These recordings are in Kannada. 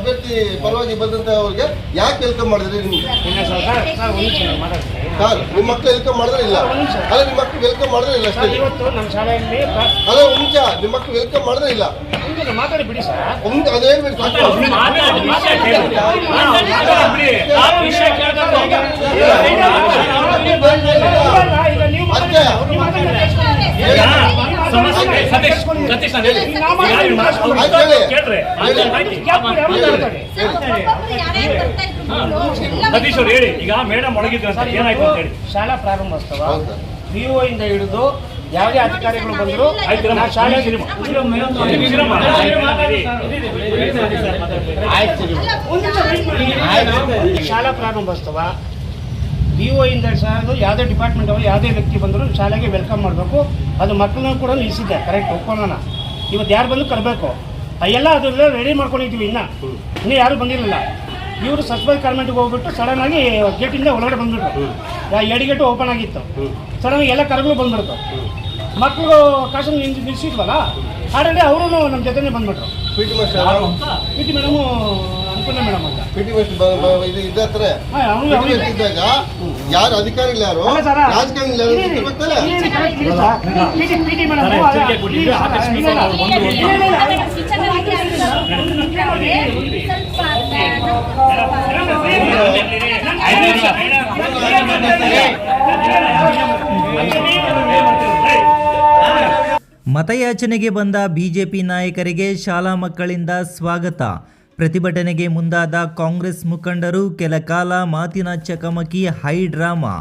ಅಭ್ಯರ್ಥಿ ಪರವಾಗಿ ಬಂದಂತ ಅವ್ರಿಗೆ ಯಾಕೆ ವೆಲ್ಕಮ್ ಮಾಡಿದ್ರಿ ನಿಮ್ಗೆ ಸರ್ ನಿಮ್ಮ ಮಕ್ಳು ವೆಲ್ಕಮ್ ಮಾಡಿದ್ರೆ ಇಲ್ಲ. ಅಲ್ಲ ನಿಮ್ಮ ಮಕ್ಳು ವೆಲ್ಕಮ್ ಮಾಡಿದ್ರೆ ಇಲ್ಲ ಅಷ್ಟೇ. ಇವತ್ತು ನಮ್ಮ ಶಾಲೆಯಲ್ಲಿ ಅಲ್ಲ ನಿಮಿಷ ನಿಮ್ಮ ಮಕ್ಳು ವೆಲ್ಕಮ್ ಮಾಡಿದ್ರೆ ಇಲ್ಲ. ಮಾತಾಡಿ ಬಿಡಿ ಸರ್. ಅದೇನ್ ಬಿಡಿ ಸಾಕು. ಈಗ ನೀವು ಮತ್ತೆ? ನೀವು ಮಾತಾಡಿ. ಸತೀಶ್ ಸತೀಶ್ ನಾನು ಹೇಳಿ ಅವ್ರು ಸತೀಶ್ ಅವ್ರು ಹೇಳಿ ಈಗ ಮೇಡಮ್ ಒಳಗಿದ್ರು ಅಂತ ಸರ್, ಏನಾಯ್ತು ಅಂತ ಹೇಳಿ ಶಾಲಾ ಪ್ರಾರಂಭೋತ್ಸವ ಹೌದು. ವಿಒ ಇಂದ ಹಿಡಿದು ಯಾವುದೇ ಅಧಿಕಾರಿಗಳು ಬಂದ್ರು ಶಾಲೆ. ಶಾಲಾ ಪ್ರಾರಂಭೋತ್ಸವ ವಿಒ ಇಂದ ಹಿಡಿದು ಯಾವುದೇ ಡಿಪಾರ್ಟ್ಮೆಂಟ್ ಅವರು ಯಾವುದೇ ವ್ಯಕ್ತಿ ಬಂದರೂ ಶಾಲೆಗೆ ವೆಲ್ಕಮ್ ಮಾಡಬೇಕು. ಅದು ಮಕ್ಕಳನ್ನ ಕೂಡ ನಿಲ್ಲಿಸಿದ್ದೆ ಕರೆಕ್ಟ್ ಒಪ್ಕೊಳ್ಳೋಣ. ಇವತ್ತು ಯಾರು ಬಂದು ಕರಬೇಕು? ಎಲ್ಲ ಅದೆಲ್ಲ ರೆಡಿ ಮಾಡ್ಕೊಂಡಿದ್ದೀವಿ ಇನ್ನು. ಇನ್ನೂ ಯಾರು ಬಂದಿರಲಿಲ್ಲ. ಇವರು ಸಸ್ಪೈ ಕಾರ್ಮೆಂಟ್ಗೆ ಹೋಗ್ಬಿಟ್ಟು ಸಡನ್ ಆಗಿ ಗೇಟಿಂದ ಒಳಗಡೆ ಬಂದ್ಬಿಟ್ರು. ಎರಡು ಗೇಟು ಓಪನ್ ಆಗಿತ್ತು. ಸಡನ್ ಆಗಿ ಎಲ್ಲ ಕರಗಳು ಬಂದ್ಬಿಡ್ತು. ಮಕ್ಕಳು ಕಾಸನ್ನು ನಿಲ್ಲಿಸಿದ್ವಲ್ಲ ಆಲ್ರೆಡಿ ಅವರು ನಮ್ಮ ಜೊತೆನೇ ಬಂದ್ಬಿಟ್ರು. P T master P T madam Annapurna madam ಅಂತ. ಪಿ ಟಿ ಪಿ ಮಾಸ್ಟರ್ ಇದ್ದಾಗ? ಯಾರು ಅಧಿಕಾರಿಗಳು ಯಾರು ರಾಜಕಾರಣಿಗಳು ಯಾರು ಗೊತ್ತಲ್ಲ? ಒಂದು- ಮತಯಾಚನೆಗೆ ಬಂದ ಬಿಜೆಪಿ ನಾಯಕರಿಗೆ ಶಾಲಾ ಮಕ್ಕಳಿಂದ ಸ್ವಾಗತ ಪ್ರತಿಭಟನೆಗೆ ಮುಂದಾದ ಕಾಂಗ್ರೆಸ್ ಮುಖಂಡರು ಕೆಲ ಕಾಲ ಮಾತಿನ ಚಕಮಕಿ, ಹೈ ಡ್ರಾಮಾ.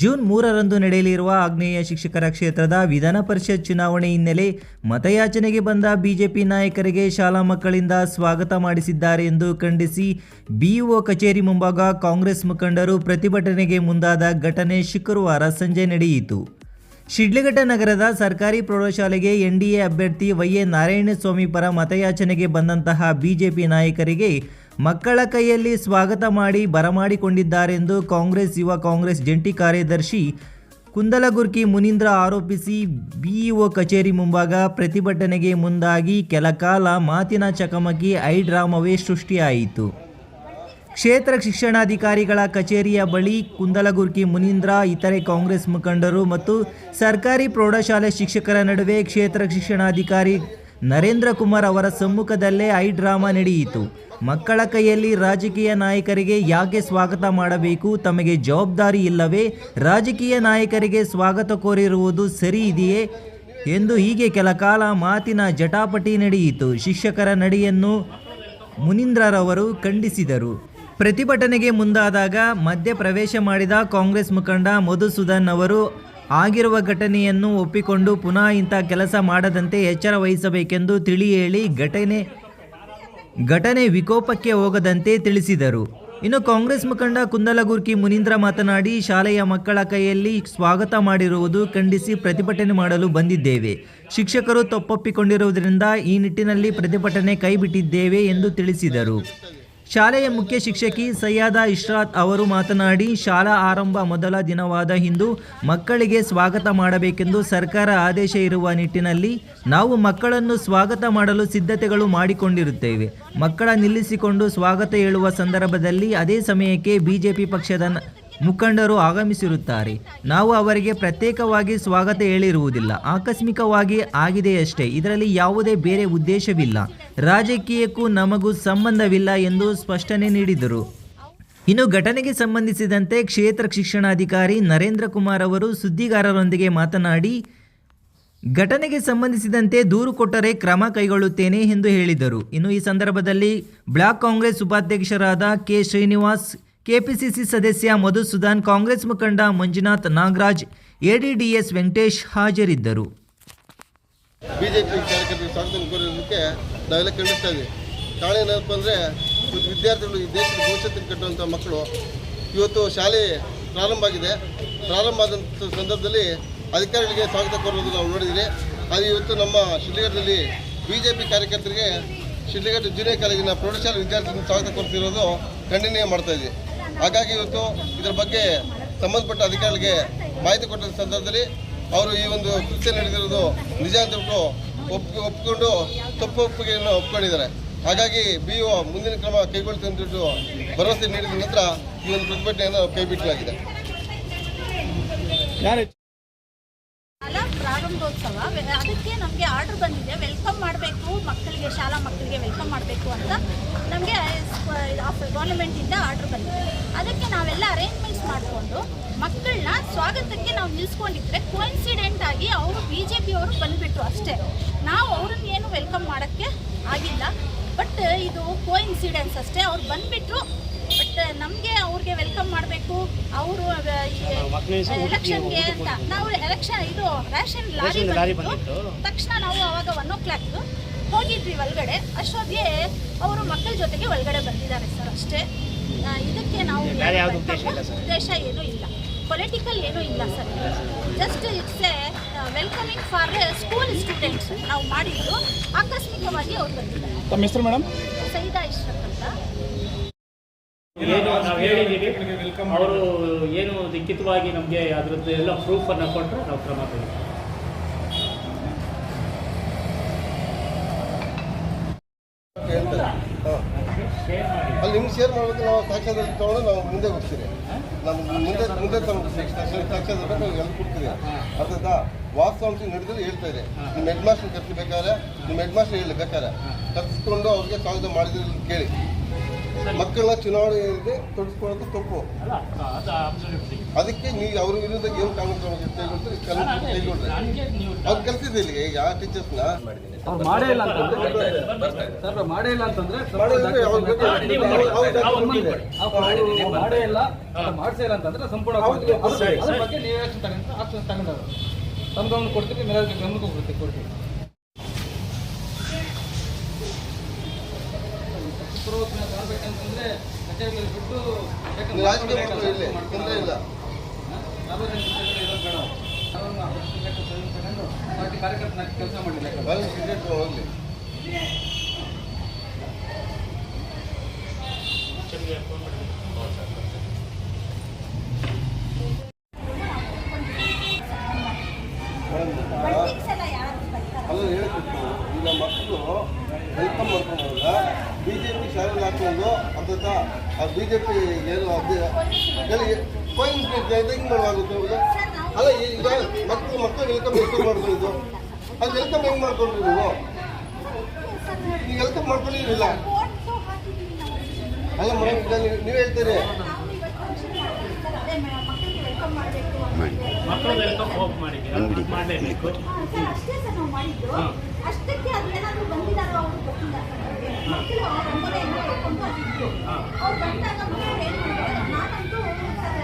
ಜೂನ್ ಮೂರರಂದು ನಡೆಯಲಿರುವ ಆಗ್ನೇಯ ಶಿಕ್ಷಕರ ಕ್ಷೇತ್ರದ ವಿಧಾನ ಪರಿಷತ್ ಚುನಾವಣೆ ಹಿನ್ನೆಲೆ ಮತಯಾಚನೆಗೆ ಬಂದ ಬಿಜೆಪಿ ನಾಯಕರಿಗೆ ಶಾಲಾ ಮಕ್ಕಳಿಂದ ಸ್ವಾಗತ ಮಾಡಿಸಿದ್ದಾರೆ ಎಂದು ಖಂಡಿಸಿ ಬಿಇಒ ಕಚೇರಿ ಮುಂಭಾಗ ಕಾಂಗ್ರೆಸ್ ಮುಖಂಡರು ಪ್ರತಿಭಟನೆಗೆ ಮುಂದಾದ ಘಟನೆ ಶುಕ್ರವಾರ ಸಂಜೆ ನಡೆಯಿತು. ಶಿಡ್ಲಘಟ್ಟ ನಗರದ ಸರ್ಕಾರಿ ಪ್ರೌಢಶಾಲೆಗೆ ಎನ್ಡಿಎ ಅಭ್ಯರ್ಥಿ ವೈ ಎ ನಾರಾಯಣಸ್ವಾಮಿ ಪರ ಮತಯಾಚನೆಗೆ ಬಂದಂತಹ ಬಿಜೆಪಿ ನಾಯಕರಿಗೆ ಮಕ್ಕಳ ಕೈಯಲ್ಲಿ ಸ್ವಾಗತ ಮಾಡಿ ಬರಮಾಡಿಕೊಂಡಿದ್ದಾರೆಂದು ಕಾಂಗ್ರೆಸ್ ಯುವ ಕಾಂಗ್ರೆಸ್ ಜಂಟಿ ಕಾರ್ಯದರ್ಶಿ ಕುಂದಲಗುರ್ಕಿ ಮುನೀಂದ್ರ ಆರೋಪಿಸಿ ಬಿಇಒ ಕಚೇರಿ ಮುಂಭಾಗ ಪ್ರತಿಭಟನೆಗೆ ಮುಂದಾಗಿ ಕೆಲಕಾಲ ಮಾತಿನ ಚಕಮಕಿ, ಐ ಡ್ರಾಮವೇ ಸೃಷ್ಟಿಯಾಯಿತು. ಕ್ಷೇತ್ರ ಶಿಕ್ಷಣಾಧಿಕಾರಿಗಳ ಕಚೇರಿಯ ಬಳಿ ಕುಂದಲಗುರ್ಕಿ ಮುನೀಂದ್ರ, ಇತರೆ ಕಾಂಗ್ರೆಸ್ ಮುಖಂಡರು ಮತ್ತು ಸರ್ಕಾರಿ ಪ್ರೌಢಶಾಲೆ ಶಿಕ್ಷಕರ ನಡುವೆ ಕ್ಷೇತ್ರ ಶಿಕ್ಷಣಾಧಿಕಾರಿ ನರೇಂದ್ರ ಕುಮಾರ್ ಅವರ ಸಮ್ಮುಖದಲ್ಲೇ ಐ ಡ್ರಾಮಾ ನಡೆಯಿತು. ಮಕ್ಕಳ ಕೈಯಲ್ಲಿ ರಾಜಕೀಯ ನಾಯಕರಿಗೆ ಯಾಕೆ ಸ್ವಾಗತ ಮಾಡಬೇಕು? ತಮಗೆ ಜವಾಬ್ದಾರಿ ಇಲ್ಲವೇ? ರಾಜಕೀಯ ನಾಯಕರಿಗೆ ಸ್ವಾಗತ ಕೋರಿರುವುದು ಸರಿ ಇದೆಯೇ? ಎಂದು ಹೀಗೆ ಕೆಲ ಕಾಲ ಮಾತಿನ ಜಟಾಪಟಿ ನಡೆಯಿತು. ಶಿಕ್ಷಕರ ನಡೆಯನ್ನು ಮುನೀಂದ್ರರವರು ಖಂಡಿಸಿದರು. ಪ್ರತಿಭಟನೆಗೆ ಮುಂದಾದಾಗ ಮಧ್ಯ ಪ್ರವೇಶ ಮಾಡಿದ ಕಾಂಗ್ರೆಸ್ ಮುಖಂಡ ಮಧುಸೂದನ್ ಅವರು, ಆಗಿರುವ ಘಟನೆಯನ್ನು ಒಪ್ಪಿಕೊಂಡು ಪುನಃ ಇಂಥ ಕೆಲಸ ಮಾಡದಂತೆ ಎಚ್ಚರ ವಹಿಸಬೇಕೆಂದು ತಿಳಿ ಹೇಳಿ ಘಟನೆ ಘಟನೆ ವಿಕೋಪಕ್ಕೆ ಹೋಗದಂತೆ ತಿಳಿಸಿದರು. ಇನ್ನು ಕಾಂಗ್ರೆಸ್ ಮುಖಂಡ ಕುಂದಲಗುರ್ಕಿ ಮುನೀಂದ್ರ ಮಾತನಾಡಿ, ಶಾಲೆಯ ಮಕ್ಕಳ ಕೈಯಲ್ಲಿ ಸ್ವಾಗತ ಮಾಡಿರುವುದು ಖಂಡಿಸಿ ಪ್ರತಿಭಟನೆ ಮಾಡಲು ಬಂದಿದ್ದೇವೆ. ಶಿಕ್ಷಕರು ತಪ್ಪೊಪ್ಪಿಕೊಂಡಿರುವುದರಿಂದ ಈ ನಿಟ್ಟಿನಲ್ಲಿ ಪ್ರತಿಭಟನೆ ಕೈಬಿಟ್ಟಿದ್ದೇವೆ ಎಂದು ತಿಳಿಸಿದರು. ಶಾಲೆಯ ಮುಖ್ಯ ಶಿಕ್ಷಕಿ ಸಯ್ಯಾದ ಇಶ್ರಾತ್ ಅವರು ಮಾತನಾಡಿ, ಶಾಲಾ ಆರಂಭ ಮೊದಲ ದಿನವಾದ ಇಂದು ಮಕ್ಕಳಿಗೆ ಸ್ವಾಗತ ಮಾಡಬೇಕೆಂದು ಸರ್ಕಾರ ಆದೇಶ ಇರುವ ನಿಟ್ಟಿನಲ್ಲಿ ನಾವು ಮಕ್ಕಳನ್ನು ಸ್ವಾಗತ ಮಾಡಲು ಸಿದ್ಧತೆಗಳು ಮಾಡಿಕೊಂಡಿರುತ್ತೇವೆ. ಮಕ್ಕಳ ನಿಲ್ಲಿಸಿಕೊಂಡು ಸ್ವಾಗತ ಹೇಳುವ ಸಂದರ್ಭದಲ್ಲಿ ಅದೇ ಸಮಯಕ್ಕೆ ಬಿಜೆಪಿ ಪಕ್ಷದ ಮುಖಂಡರು ಆಗಮಿಸಿರುತ್ತಾರೆ. ನಾವು ಅವರಿಗೆ ಪ್ರತ್ಯೇಕವಾಗಿ ಸ್ವಾಗತ ಹೇಳಿರುವುದಿಲ್ಲ. ಆಕಸ್ಮಿಕವಾಗಿ ಆಗಿದೆಯಷ್ಟೇ ಇದರಲ್ಲಿ ಯಾವುದೇ ಬೇರೆ ಉದ್ದೇಶವಿಲ್ಲ. ರಾಜಕೀಯಕ್ಕೂ ನಮಗೂ ಸಂಬಂಧವಿಲ್ಲ ಎಂದು ಸ್ಪಷ್ಟನೆ ನೀಡಿದರು. ಇನ್ನು ಘಟನೆಗೆ ಸಂಬಂಧಿಸಿದಂತೆ ಕ್ಷೇತ್ರ ಶಿಕ್ಷಣಾಧಿಕಾರಿ ನರೇಂದ್ರ ಕುಮಾರ್ ಅವರು ಸುದ್ದಿಗಾರರೊಂದಿಗೆ ಮಾತನಾಡಿ, ಘಟನೆಗೆ ಸಂಬಂಧಿಸಿದಂತೆ ದೂರು ಕೊಟ್ಟರೆ ಕ್ರಮ ಕೈಗೊಳ್ಳುತ್ತೇನೆ ಎಂದು ಹೇಳಿದರು. ಇನ್ನು ಈ ಸಂದರ್ಭದಲ್ಲಿ ಬ್ಲಾಕ್ ಕಾಂಗ್ರೆಸ್ ಉಪಾಧ್ಯಕ್ಷರಾದ ಕೆ ಶ್ರೀನಿವಾಸ್ ಕೆಪಿಸಿಸಿ ಸದಸ್ಯ ಮಧುಸೂದನ್ ಕಾಂಗ್ರೆಸ್ ಮುಖಂಡ ಮಂಜುನಾಥ್ ನಾಗರಾಜ್, ಎಡಿಡಿಎಸ್ ವೆಂಕಟೇಶ್ ಹಾಜರಿದ್ದರು. ಬಿಜೆಪಿ ಕಾರ್ಯಕರ್ತರು ಸ್ವಾಗತ ಕೋರಿರೋದಕ್ಕೆ ನಾವೆಲ್ಲ ಖಂಡಿಸ್ತಾ ಇದ್ದೀವಿ. ಕಾರಣ ಏನಪ್ಪ ಅಂದರೆ ವಿದ್ಯಾರ್ಥಿಗಳು ಈ ದೇಶದ ಭವಿಷ್ಯത്തിന് ಕಟ್ಟುವಂಥ ಮಕ್ಕಳು ಇವತ್ತು ಶಾಲೆ ಪ್ರಾರಂಭ ಆಗಿದೆ. ಪ್ರಾರಂಭ ಆದಂಥ ಸಂದರ್ಭದಲ್ಲಿ ಅಧಿಕಾರಿಗಳಿಗೆ ಸ್ವಾಗತ ಕೋರೋದು ನಾವು ನೋಡಿದ್ದೀವಿ ಅದು ಇವತ್ತು ನಮ್ಮ ಶಿಡ್ಲಘಟ್ಟದಲ್ಲಿ ಬಿ ಜೆ ಪಿ ಕಾರ್ಯಕರ್ತರಿಗೆ ಶಿಡ್ಲಘಟ್ಟ ಜೂನಿಯರ್ ಕಾಲೇಜಿನ ಪ್ರೌಢಶಾಲೆ ವಿದ್ಯಾರ್ಥಿಗಳನ್ನು ಸ್ವಾಗತ ಕೋರ್ತಿರೋದು ಖಂಡನೀಯ ಮಾಡ್ತಾ ಇದ್ದೀವಿ. ಹಾಗಾಗಿ ಇವತ್ತು ಇದರ ಬಗ್ಗೆ ಸಂಬಂಧಪಟ್ಟ ಅಧಿಕಾರಿಗಳಿಗೆ ಮಾಹಿತಿ ಕೊಟ್ಟ ಸಂದರ್ಭದಲ್ಲಿ ಅವರು ಈ ಒಂದು ಕೃತ್ಯ ನಡೆದಿರೋದು ನಿಜ ಅಂತ ಬಿಟ್ಟು ಒಪ್ಪಿಕೊಂಡು ತಪ್ಪು ಒಪ್ಪಿಗೆಯನ್ನು ಒಪ್ಕೊಂಡಿದ್ದಾರೆ. ಹಾಗಾಗಿ ಬಿ ಒ ಮುಂದಿನ ಕ್ರಮ ಕೈಗೊಳ್ತೀನಿ ಅಂದ್ಬಿಟ್ಟು ಭರವಸೆ ನೀಡಿದ ನಂತರ ಈ ಒಂದು ಪ್ರತಿಭಟನೆಯನ್ನು ಕೈಬಿಟ್ಟಲಾಗಿದೆ ಪ್ರಾರಂಭೋತ್ಸವ. ಅದಕ್ಕೆ ನಮಗೆ ಆರ್ಡರ್ ಬಂದಿದೆ. ವೆಲ್ಕಮ್ ಮಾಡಬೇಕು, ಮಕ್ಕಳಿಗೆ, ಶಾಲಾ ಮಕ್ಕಳಿಗೆ ವೆಲ್ಕಮ್ ಮಾಡಬೇಕು ಅಂತ ನಮಗೆ ಗೌರ್ಮೆಂಟಿಂದ ಆರ್ಡರ್ ಬಂದಿದೆ. ಅದಕ್ಕೆ ನಾವೆಲ್ಲ ಅರೇಂಜ್ಮೆಂಟ್ಸ್ ಮಾಡಿಕೊಂಡು ಮಕ್ಕಳನ್ನ ಸ್ವಾಗತಕ್ಕೆ ನಾವು ನಿಲ್ಲಿಸ್ಕೊಂಡಿದ್ರೆ ಕೋಇನ್ಸಿಡೆಂಟ್ ಆಗಿ ಅವರು ಬಿ ಜೆ ಪಿಯವರು ಬಂದುಬಿಟ್ರು ಅಷ್ಟೇ. ನಾವು ಅವ್ರನ್ನ ಏನು ವೆಲ್ಕಮ್ ಮಾಡೋಕ್ಕೆ ಆಗಿಲ್ಲ. ಬಟ್, ಇದು ಕೋಇನ್ಸಿಡೆನ್ಸ್ ಅಷ್ಟೇ. ಅವ್ರು ಬಂದುಬಿಟ್ರು. ಬಟ್ ನಮಗೆ ಅವ್ರಿಗೆ ವೆಲ್ಕಮ್ ಮಾಡಬೇಕು. ಅವರು ಎಲೆಕ್ಷನ್ಗೆ ಅಂತ. ನಾವು ಎಲೆಕ್ಷನ್ ಇದು ರೇಷನ್ ಲಾರಿ ಬಂದಿತ್ತು. ತಕ್ಷಣ ನಾವು ಅವಾಗ ಒನ್ ಓ ಕ್ಲಾಕ್ ಹೋಗಿದ್ವಿ ಒಳಗಡೆ. ಅಷ್ಟೊತ್ತಿಗೆ ಅವರು ಮಕ್ಕಳ ಜೊತೆಗೆ ಒಳಗಡೆ ಬಂದಿದ್ದಾರೆ ಸರ್ ಅಷ್ಟೇ. ಇದಕ್ಕೆ ನಾವು ಉದ್ದೇಶ ಇಲ್ಲ ಸರ್. ಉದ್ದೇಶ ಏನೂ ಇಲ್ಲ. ಪೊಲಿಟಿಕಲ್ ಏನೂ ಇಲ್ಲ sir just it's a welcoming for school students ನಾವು ಮಾಡಿದ್ದು. ಆಕಸ್ಮಿಕವಾಗಿ ಅವ್ರು ಬಂದಿದ್ದಾರೆ. ತಮ್ಮ ಹೆಸರು ಮೇಡಮ್ ಸೈದಾ ಇಷ್ಟ ಅಂತ. ಏನು ನಾವು ಹೇಳಿದ್ದೀವಿ ಅವರು ಏನು ಲಿಖಿತವಾಗಿ ನಮಗೆ ಅದರದ್ದು ಎಲ್ಲ ಪ್ರೂಫನ್ನು ಕೊಟ್ಟರೆ ನಾವು ಕ್ರಮ ತಗೊಳ್ತೀವಿ ಅಲ್ಲಿ ನಿಮ್ಗೆ ಶೇರ್ ಮಾಡಬೇಕು, ನಾವು ಸಾಕ್ಷ್ಯದಲ್ಲಿ ತಗೊಂಡು ನಾವು ಮುಂದೆ ಹೋಗ್ತೀರಿ ನಮ್ಗೆ ಮುಂದೆ ಮುಂದೆ ತಗೊಂಡು ಸಾಕ್ಷ್ಯದ ನಾವು ಎಲ್ಲ ಕೊಡ್ತೀರಿ ಅರ್ಥದ ವಾಸ್ತವಾಂಶ ನಡೆದ್ರೆ ಹೇಳ್ತಾ ಇದೆ. ನಿಮ್ಮ ಹೆಡ್ ಮಾಸ್ಟರ್ ಕರ್ಸ್ಬೇಕಾದ್ರೆ ನಿಮ್ಮ ಹೆಡ್ ಮಾಸ್ಟರ್ ಹೇಳಿ ಬೇಕಾದ್ರೆ. ಕರ್ಸ್ಕೊಂಡು ಅವ್ರಿಗೆ ಸ್ವಾಗತ ಮಾಡಿದ್ರೆ ಕೇಳಿ. ಮಕ್ಕಳನ್ನ ಚುನಾವಣೆಯಲ್ಲಿ ತೊಡಗಿಸ್ಕೊಳ್ಳೋದು ತಪ್ಪು. ಅಲ್ಲ ಅದು ಅಬ್ಸಲ್ಯೂಟ್ಲಿ ಅದಕ್ಕೆ ನೀವು ಅವ್ರ ವಿರುದ್ಧ ಏನು ಕಾನೂನು ಕ್ರಮ ಕೈಗೊಳ್ತಾರೆ ಅವ್ರು ಇಲ್ಲಿಗೆ ಯಾವ ಟೀಚರ್ಸ್ನ ಅವ್ರು ಮಾಡೇ ಇಲ್ಲ ಅಂತಂದ್ರೆ ಸರ್ ಮಾಡೇ ಇಲ್ಲ ಅಂತಂದ್ರೆ. ಮಾಡೇ ಇಲ್ಲ ಮಾಡಿಸೇ ಇಲ್ಲ ಅಂತಂದ್ರೆ ಸಂಪೂರ್ಣ. ಅದ್ರ ಬಗ್ಗೆ ನೀವು ಆಕ್ಷನ್ ತಗೊಂಡ್ರೆ ಆಕ್ಷನ್ ತಗೊಂಡವ್ರು? ತಮ್ಮ ಗಮನ ಕೊಡ್ತೀವಿ ಮೇಲಾಗಿ ಗಮನಕ್ಕೆ ಕೊಡ್ತೀವಿ ಕೊಡ್ತೀವಿ. ರಾಜಕೀಯ ಮಕ್ಕಳು ಇಲ್ಲಿ ತೊಂದರೆ ಇಲ್ಲ. ಸಾರ್ವಜನಿಕ ಕ್ಷೇತ್ರದಲ್ಲಿ ಇರೋದು ಬೇಡ. ಅವ್ರನ್ನ ಅದಷ್ಟು ಲೆಕ್ಕ ಬಿ ಜೆ ಪಿ ಏನು ಹೆಂಗೆ ಮಾಡುವಾಗುತ್ತೆ ಇವಾಗ ಅಲ್ಲ ಈಗ ಮಕ್ಕಳು ಮಕ್ಕಳು ವೆಲ್ಕಮ್ ವೆಲ್ಕಮ್ ಮಾಡ್ಕೊಂಡಿದ್ದು ಅದು ವೆಲ್ಕಮ್ ಹೆಂಗೆ ಮಾಡ್ಕೊಂಡ್ರಿ ನೀವು? ಈಗ ವೆಲ್ಕಮ್ ಮಾಡ್ಕೊಂಡಿರಲಿಲ್ಲ. ಅಲ್ಲ ಮೇಡಮ್ ಈಗ ನೀವು- ನೀವು ಹೇಳ್ತೀರಿ. ಅಷ್ಟಕ್ಕೆ ಅವ್ರು. ಮಕ್ಕಳು ಬಂದಾಗ ಮಕ್ಕಳು ನಾನಂತೂ ಬಂದಿದ್ದೆ ಸರ್.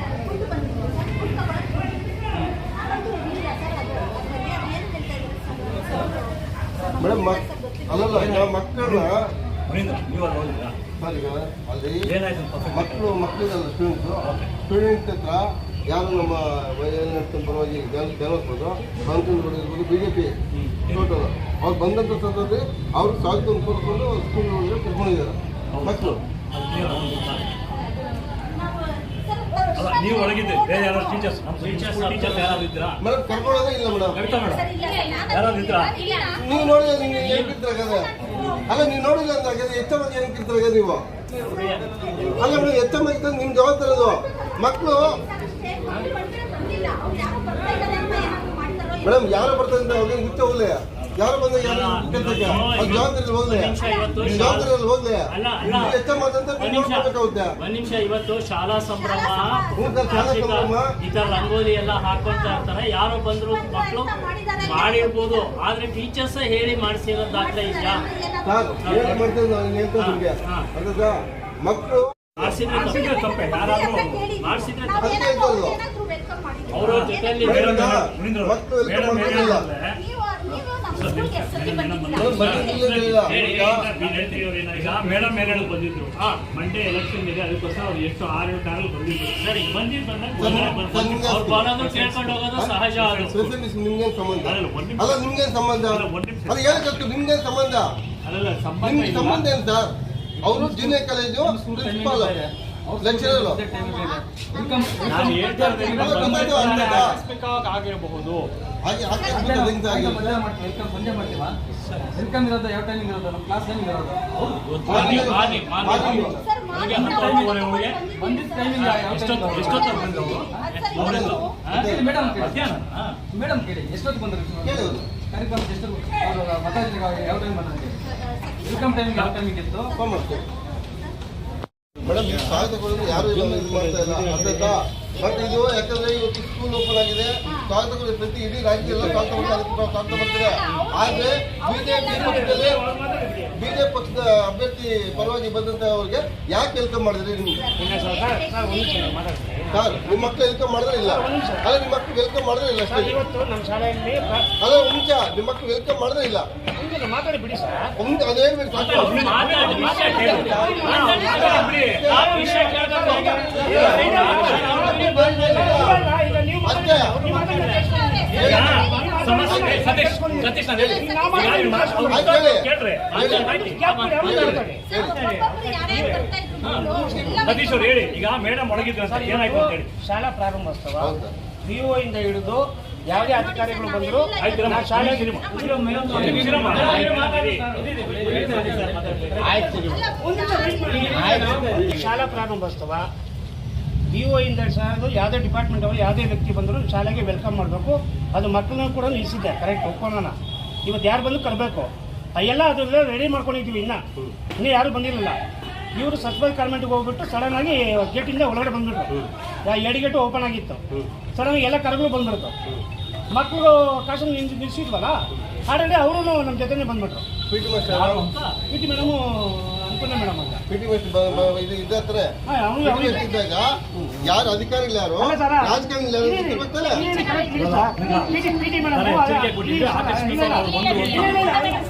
ನಾನಂತೂ ಇಲ್ಲ ಸರ್ ಅದು ಏನು ಹೇಳ್ತಾ ಮೇಡಮ್ ಅಲ್ಲಲ್ಲ ಈಗ ಅಲ್ಲಿ ಸರ್ ಈಗ ಅಲ್ಲಿ ಏನಾಯ್ತು ಮಕ್ಕಳು ಮಕ್ಕಳಿಗೆಲ್ಲ ಸ್ಟೂಡೆಂಟ್ಸು ಸ್ಟೂಡೆಂಟ್ ಹತ್ರ ಯಾರು ನಮ್ಮ ಏನಾಗ್ತದೆ ಪರವಾಗಿ ಜನಸ್ಬೋದು ಕಾನ್ಫಿಡೆನ್ಸ್ ಇರ್ಬೋದು ಬಿ ಜೆ ಪಿ ಟೋಟಲ್ ಅವ್ರು ಬಂದಂಥ ಸಂದರ್ಭದಲ್ಲಿ ಅವ್ರು ಸ್ವಾಗತ ಕೊಡ್ಕೊಂಡು ಸ್ಕೂಲ್ ಒಳಗೆ ಕರ್ಕೊಂಡಿದ್ದಾರೆ. ಮಕ್ಕಳು. ನೀವು ಅವ್ರಿಗೆ ಗೊತ್ತಾ? ನಾವು ಸರ್ ಅಲ್ಲ ನೀವು ಒಳಗಿದ್ದೆ. ಬೇರೆ ಯಾರು ಟೀಚರ್ಸ್ ನಮ್ಮ ಟೀಚರ್ಸ್ ಟೀಚರ್ಸ್ ಯಾರು ಇದ್ದೀರಾ? ಮೇಡಮ್ ಕರ್ಕೊಳ್ಳೋದೇ ಇಲ್ಲ ಮೇಡಮ್. ಕವಿತಾ ಮೇಡಮ್. ಯಾರಾದ್ರು ಇದ್ರಾ? ನೀವು ನೋಡಿದ್ರೆ ನಿಮ್ಗೆ ಏನು ಕದೆ ಅಲ್ಲ ನೀವು ನೋಡಿಲ್ಲ ಅಂತ ಆಗದೆ ಎಚ್ಚ ಬಗ್ಗೆ ಏನು ಕಿರ್ತಾಗ ನೀವು? ಅಲ್ಲ ಮೇಡಮ್ ಎಚ್ಚ ಬಗ್ಗೆ ನಿಮ್ಮ ಜವಾಬ್ದಾರಿ ಅದು. ಮಕ್ಕಳು ಇದ್ದಾರೆ. ಮೇಡಮ್ ಯಾರು ಬರ್ತಾರೆ ಅಂತ ಅವ್ರಿಗೆ ಗೊತ್ತೇ ಹೋಗ್ಲಿ ಯಾರು ಬಂದ ಯಾರು ಅದು ಜವಾಬ್ದಾರಿ ಹೋಗ್ಲಿ ನಿಮಿಷ ಇವತ್ತು ಜವಾಬ್ದಾರಿ ಹೋಗ್ಲಿ ಒಂದ್ ನಿಮಿಷ. ಶಾಲಾ ಸಂಭ್ರಮ ಹ್ಞೂ ಸರ್, ಸಂಭ್ರಮ. ಈ ತರ ರಂಗೋಲಿ ಎಲ್ಲ ಹಾಕೊಂತ ಇರ್ತಾರೆ. ಯಾರೋ ಬಂದ್ರು ಮಕ್ಕಳು ಮಾಡಿರ್ಬೋದು ಆದ್ರೆ ಟೀಚರ್ಸ್ ಹೇಳಿ ಮಾಡಿಸಿರೋ ದಾಖಲೆ ಇಲ್ಲ ಹೇಳಿ ಮಾಡ್ತೀನಿ ನಾನು ಹೇಳ್ತೀನಿ ನಿಮಗೆ ಹಾ. ಮಕ್ಕಳು ಮಾಡಿಸಿದ್ರೆ ಮಾಡಿಸಿದ್ರೆ ತಪ್ಪೆ ಯಾರಾದ್ರೂ ಮಾಡಿಸಿದ್ರೆ ಅವರ ಜೊತೆಯಲ್ಲಿ ಮಕ್ಕಳು welcome ಈಗ ಮೇಡಮ್ ಮೇಲೆ ಬಂದಿದ್ರು ಮಂಡೇ ಎಲೆಕ್ಷನ್ ಇದೆ ಅದಕ್ಕೋಸ್ಕರ ಅವ್ರು ಎಷ್ಟು ಆರೇಳು ಕಾರಲ್ಲಿ ಬಂದಿದ್ರು ಸರಿ ಬಂದಿದ್ದು ಬಂದಾಗ ಕೇಳ್ಕೊಂಡು ಹೋಗೋದು ಸಹಜ ನಿಮ್ಗೇನ್ ಸಂಬಂಧ ಅಲ್ಲ. ನಿಮ್ಗೇನ್ ಸಂಬಂಧ ಅಲ್ಲ. ಅದು ನಿಮ್ಗೇನ್ ಸಂಬಂಧ ಅಲ್ಲಲ್ಲ ಸಂಬಂಧ ಸಂಬಂಧ ಏನ್ ಸರ್ ಅವರು ಜೂನಿಯರ್ ಕಾಲೇಜು ಪ್ರಿನ್ಸಿಪಾಲ್ ಲೆಕ್ಚರರ್? ಆಗಿರಬಹುದು ವೆಲ್ಕಮ್ ಇರೋದು ಯಾವ ಟೈಮಿಂಗ್ ಇರೋದು ನಮ್ಮ ಕ್ಲಾಸ್ ಟೈಮಿಂಗ್ ಇರೋದು? ಬಂದಿದ್ದ ಟೈಮಿಂಗ್ ಮೇಡಮ್ ಹಾ. ಮೇಡಮ್ ಕೇಳಿ. ಎಷ್ಟೊತ್ತು ಬಂದರು? ಕಾರ್ಯಕ್ರಮ ಎಷ್ಟು ಅವರು ಮತದಾರರಿಗೆ ಯಾವ ಟೈಮ್ ವೆಲ್ಕಮ್ ಟೈಮಿಂಗ್ ಯಾವ ಟೈಮಿಂಗ್ ಇತ್ತು? ಮೇಡಮ್ ಸ್ವಾಗತ ಕಾಗದಗಳನ್ನು ಯಾರು ಇಲ್ಲ ಇದು ಮಾಡ್ತಾ ಇಲ್ಲ. ಬಟ್ ಇದು ಯಾಕಂದ್ರೆ ಇವತ್ತು ಸ್ಕೂಲ್ ಓಪನ್ ಆಗಿದೆ. ಸ್ವಾಗತ ಪ್ರತಿ ಇಡೀ ರಾಜ್ಯ ಎಲ್ಲ ಸ್ವಾಗತ ಸ್ವಾಗತ ಮಾಡ್ತಾರೆ ಆದ್ರೆ ಬಿಜೆಪಿ ಪಕ್ಷದಲ್ಲಿ ಬಿಜೆಪಿ ಪಕ್ಷದ ಅಭ್ಯರ್ಥಿ ಪರವಾಗಿ ಬಂದಂತ ಅವ್ರಿಗೆ ಯಾಕೆ ವೆಲ್ಕಮ್ ಮಾಡಿದ್ರಿ ಇಲ್ಲ ಸರ್ ನಿಮ್ಮ ಮಕ್ಳು ವೆಲ್ಕಮ್ ಮಾಡಿದ್ರೆ ಇಲ್ಲ ಅಲ್ಲ, ನಿಮ್ಮ ಮಕ್ಳು ವೆಲ್ಕಮ್ ಮಾಡಿದ್ರೆ ಇಲ್ಲ ಅಷ್ಟೇ. ಅಲ್ಲ ನಿಮಿಷ, ನಿಮ್ಮ ಮಕ್ಳು ವೆಲ್ಕಮ್ ಮಾಡಿದ್ರೆ ಇಲ್ಲ ಮಾತಾಡಿ ಬಿಡಿ ಸರ್ ಒಂದು ಅದು ಹೇಳ್ಬೇಕು ಸಾಕು ಸತೀಶ್ ಅವ್ರು ಹೇಳಿ ಈಗ ಮೇಡಮ್ ಒಳಗಿದ್ರು ಸರ್ ಏನಾಯ್ತು ಅಂತ ಹೇಳಿ ಶಾಲಾ ಪ್ರಾರಂಭೋತ್ಸವ ಪಿಒ ಇಂದ ಹಿಡಿದು ಯಾವುದೇ ಅಧಿಕಾರಿಗಳು ಬಂದರು ಶಾಲೆ ಆಯ್ತು ಒಂದು ನಿಮಿಷ ಮಾಡಿ. ಶಾಲಾ ಪ್ರಾರಂಭೋತ್ಸವ ವಿಒ ಇಂದ ಹಿಡಿದು ಯಾವುದೇ ಡಿಪಾರ್ಟ್ಮೆಂಟ್ ಅವರು ಯಾವುದೇ ವ್ಯಕ್ತಿ ಬಂದರೂ ಶಾಲೆಗೆ ವೆಲ್ಕಮ್ ಮಾಡಬೇಕು. ಅದು ಮಕ್ಕಳನ್ನ ಕೂಡ ನಿಲ್ಲಿಸಿದ್ದೆ ಕರೆಕ್ಟ್ ಒಪ್ಕೊಳ್ಳೋಣ ಇವತ್ತು ಯಾರು ಬಂದು ಕರಬೇಕು. ಎಲ್ಲ ಅದೆಲ್ಲ ರೆಡಿ ಮಾಡ್ಕೊಂಡಿದ್ದೀವಿ ಇನ್ನು. ಇನ್ನೂ ಯಾರು ಬಂದಿರಲಿಲ್ಲ. ಇವರು ಸಸ್ಪೆಂಡ್ ಕಾರ್ಮೆಂಟ್ಗೆ ಹೋಗ್ಬಿಟ್ಟು ಸಡನ್ ಆಗಿ ಗೇಟಿಂದ ಒಳಗಡೆ ಬಂದ್ಬಿಟ್ರು. ಎರಡು ಗೇಟು ಓಪನ್ ಆಗಿತ್ತು. ಸಡನ್ನಾಗಿ ಆಗಿ ಎಲ್ಲ ಕರಗಳು ಬಂದ್ಬಿಡ್ತು. ಮಕ್ಕಳು ಕಾಸನ್ನು ನಿಂತು ನಿಲ್ಸಿದ್ವಲ್ಲ? ಹಾಗಾಗಿ ಅವರು ನಮ್ಮ ಜೊತೆನೇ ಬಂದ್ಬಿಟ್ರು. P T madam Annapurna madam ಅಂತ ಪಿ ಟಿ ಇದು ಇದ್ದಾಗ ಯಾರು ಅಧಿಕಾರಿಗಳು ಯಾರು ಅಲ್ಲ ಸರ್ ರಾಜಕಾರಣಿ ಯಾರು ಅಂತ ಗೊತ್ತಲ್ಲ ಪಿಟಿ ಮೇಡಮ್ ಸರ್, ಎಚ್ಚರಿಕೆ ಕೊಟ್ಟಿದ್ದು ಆಕಸ್ಮಿಕ ಅವ್ರು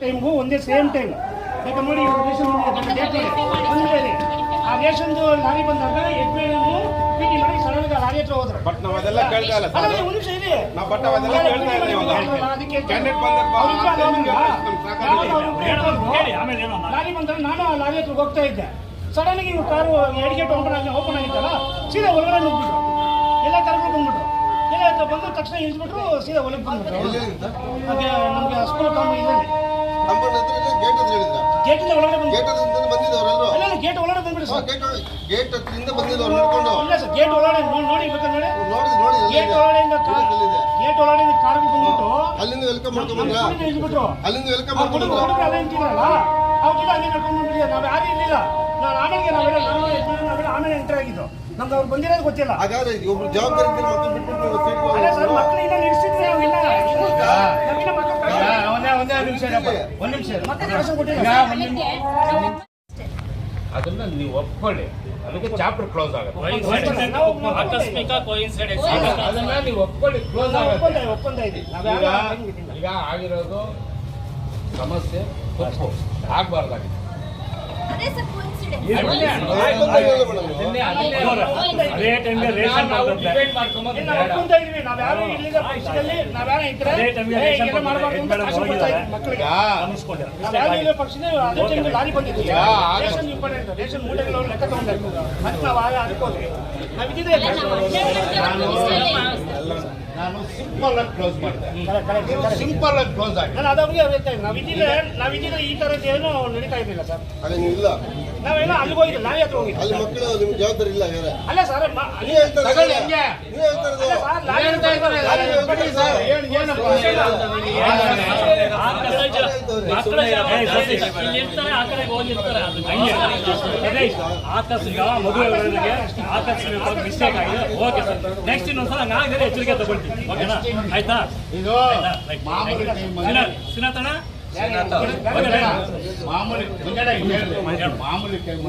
ಟೈಮ್ಗೂ ಒಂದೇ ಸೇಮ್ ಟೈಮ್ ಯಾಕಂದ್ರೆ ರೇಷನ್ದು ಲಾರಿ ಬಂದಾಗ ಎಡ್ ಪಿ ಟಿ ಮಾಡಿ ಸಡನ್ ಲಾರಿ ಹತ್ರ ಹೋದ್ರು. ಬಟ್ ನಾವು ಅದೆಲ್ಲ ಅಲ್ಲ, ಸರ್ ಒಂದು ನಿಮಿಷ ಇದೆ. ನಾವು ಬಟ್ ಅವೆಲ್ಲ ಕೇಳ್ತಾ ಇಲ್ಲ ಇವಾಗ. ಅದಕ್ಕೆ ಕ್ಯಾಂಡಿಡೇಟ್ ಬಂದಾಗ ಅವ್ರು ನಮ್ಗೆ? ಸಾಕಾಗಿದೆ. ಕೇಳಿ ಆಮೇಲೆ ಏನೋ. ಲಾರಿ ಬಂದ್ರೆ ನಾನು ಆ ಲಾರಿ ಹತ್ರ ಹೋಗ್ತಾ ಇದ್ದೆ. ಸಡನ್ ಆಗಿ ಕಾರು ಎರಡು ಗೇಟ್ ಓಪನ್ ಆಗಿ ಓಪನ್ ಆಗಿತ್ತಲ್ಲ ಸೀದಾ ಒಳಗಡೆ ನುಗ್ಬಿಟ್ರು ಎಲ್ಲ ಕರ್ಕೊಂಡು ಬಂದ್ಬಿಟ್ರು. ಎಲ್ಲ ಹತ್ರ ಬಂದು ತಕ್ಷಣ ಇಳಿಸ್ಬಿಟ್ರು ಸೀದಾ ಒಳಗೆ ಬಂದ್ಬಿಟ್ರು. ನಮ್ಗೆ ಹೇಳಿದ್ದ ಹಾಗೆ ನಮಗೆ ಸ್ಕೂಲ್ ಕಾಮ ಗೇಟ್ ಒಳಗಡೆ ಗೇಟ್ ಗೇಟ್ ಬಂದಿದ್ದವ್ರು ನೋಡ್ಕೊಂಡು ಇಲ್ಲ ಸರ್ ಗೇಟ್ ಒಳಗಡೆ ನೋಡಿ ನೋಡಿ ಬೇಕಾದ್ರೆ ನೋಡಿ? ನೋಡಿ ಗೇಟ್ ಒಳಗಡೆಯಿಂದ ಕಾರ್ ಗೇಟ್ ಒಳಗಡೆಯಿಂದ ಕಾರ್ ಬಂದ್ಬಿಟ್ಟು ಅಲ್ಲಿಂದ ವೆಲ್ಕಮ್ ಮಾಡ್ಕೊಂಡ್ಬಂದ್ರ ಅಲ್ಲಿಂದ ವೆಲ್ಕಮ್ ಮಾಡ್ಕೊಂಡು ಅಲ್ಲೇ ನಿಂತಿದ್ರಲ್ಲ? ಅವ್ರಿಗೆ ಅಲ್ಲೇ ಬಂದ್ಬಿಟ್ಟಿದೆ ನಾವು ಯಾರು ಇರಲಿಲ್ಲ. ನಾನು ಆಮೇಲೆ ನಾವೆಲ್ಲ ನಾನು ಆನೆ ನಾವೆಲ್ಲ ಆಮೇಲೆ ಎಂಟರ್ ಆಗಿದ್ದು. ನಮ್ಗೆ ಅವ್ರು ಬಂದಿರೋದು ಗೊತ್ತಿಲ್ಲ. ಹಾಗಾದ್ರೆ ಒಬ್ರು ಜವಾಬ್ದಾರಿ ಬಿಟ್ಬಿಟ್ಟು. ಅಲ್ಲ ಸರ್ ನಿಲ್ಸಿದ್ರೆ ನಾವಿಲ್ಲ ಮಕ್ಕಳು ಒಂದೇ ಒಂದೇ ನಿಮಿಷ ಒಂದ್ ನಿಮಿಷ ಮತ್ತೆ ಕೊಟ್ಟಿಲ್ಲ. ಅದನ್ನ ನೀವು ಒಪ್ಕೊಳ್ಳಿ. ಅದಕ್ಕೆ ಚಾಪ್ಟರ್ ಕ್ಲೋಸ್ ಆಗುತ್ತೆ. ಆಕಸ್ಮಿಕ ಕೋಇನ್ಸಿಡೆನ್ಸ್ ಅದನ್ನ ನೀವು ಒಪ್ಕೊಳ್ಳಿ ಕ್ಲೋಸ್ ಆಗುತ್ತೆ. ಈಗ ಈಗ ಆಗಿರೋದು ಸಮಸ್ಯೆ ಆಗ್ಬಾರ್ದಾಗಿದೆ ಆಗ್ಬಾರ್ದಾಗಿತ್ತು. ಅದೇ ಟೈಮ್ಗೆ ರೇಷನ್ ರೇಷನ್ ನಾನು ಸಿಂಪಲ್ ಆಗಿ ಕ್ಲೋಸ್ ಮಾಡಿದೆ. ಸಿಂಪಲ್ ಆಗಿ ಕ್ಲೋಸ್ ಆಗಿದೆ ನಾನು ಅದವ್ರಿಗೆ ಹೇಳ್ತಾ ಇದ್ದೀನಿ ಈ ಥರದ್ದು ಏನೂ ನಡೀತಾ ಇರಲಿಲ್ಲ ಸರ್. ಇಲ್ಲ. ನಾವೇನೋ ಅಲ್ಲಿಗೆ ಹೋಗಿದ್ವಿ ಹತ್ರ ಅಲ್ಲಿ ಮಕ್ಕಳು ನಿಮ್ಗೆ ಜವಾಬ್ದಾರಿ ಇಲ್ಲ ಅಲ್ಲ ಸರ್ ಅಲ್ಲಿ ತಗೊಳ್ಳಿ ಹಂಗೆ. ನೀವ್ ಸರ್, ಏನ್- ಏನಪ್ಪ? ಆ ಕಡೆಗೆ ಹೋಗಿರ್ತಾರೆ ಅದು ಹಂಗೆ. ಮಿಸ್ಟೇಕ್ ಆಗಿದೆ. ಓಕೆ ಸರ್ ನೆಕ್ಸ್ಟ್ ಇನ್ನೊಂದ್ಸಲ ಹಂಗಾದ್ರೆ ಎಚ್ಚರಿಕೆ ತಗೊಳ್ತೀನಿ. ಆಯ್ತಾ? ಇದು. ಮಾಮೂಲಿ ಟೈಮ್ ಸಿನಾತನ? ಮಾಮೂಲಿ. ಮಾಮೂಲಿ ಟೈಮ್